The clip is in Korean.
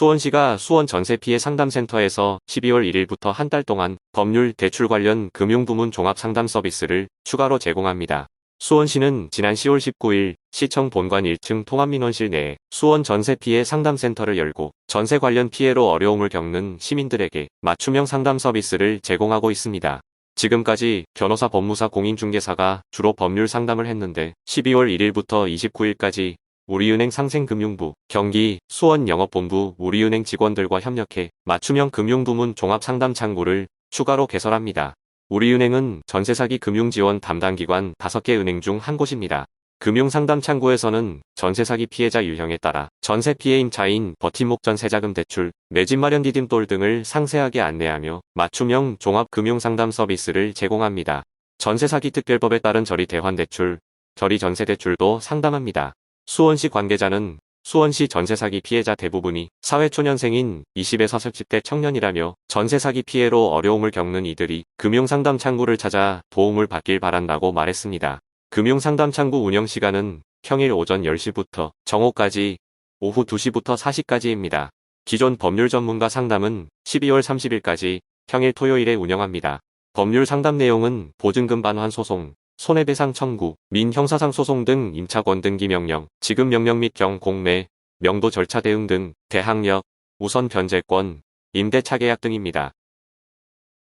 수원시가 수원 전세 피해 상담센터에서 12월 1일부터 한 달 동안 법률 대출 관련 금융부문 종합 상담 서비스를 추가로 제공합니다. 수원시는 지난 10월 19일 시청 본관 1층 통합민원실 내에 수원 전세 피해 상담센터를 열고 전세 관련 피해로 어려움을 겪는 시민들에게 맞춤형 상담 서비스를 제공하고 있습니다. 지금까지 변호사 법무사 공인중개사가 주로 법률 상담을 했는데 12월 1일부터 29일까지 우리은행 상생금융부, 경기, 수원 영업본부 우리은행 직원들과 협력해 맞춤형 금융부문 종합상담 창구를 추가로 개설합니다. 우리은행은 전세사기 금융지원 담당기관 5개 은행 중 한 곳입니다. 금융상담 창구에서는 전세사기 피해자 유형에 따라 전세 피해 임차인 버팀목 전세자금 대출, 매집 마련 디딤돌 등을 상세하게 안내하며 맞춤형 종합금융상담 서비스를 제공합니다. 전세사기 특별법에 따른 저리 대환 대출, 저리 전세 대출도 상담합니다. 수원시 관계자는 수원시 전세사기 피해자 대부분이 사회초년생인 20에서 30대 청년이라며 전세사기 피해로 어려움을 겪는 이들이 금융상담 창구를 찾아 도움을 받길 바란다고 말했습니다. 금융상담 창구 운영 시간은 평일 오전 10시부터 정오까지, 오후 2시부터 4시까지입니다. 기존 법률 전문가 상담은 12월 30일까지 평일 토요일에 운영합니다. 법률 상담 내용은 보증금 반환 소송, 손해배상 청구, 민형사상 소송 등 임차권 등기 명령, 지급 명령 및 경공매, 명도 절차 대응 등 대항력, 우선 변제권, 임대차 계약 등입니다.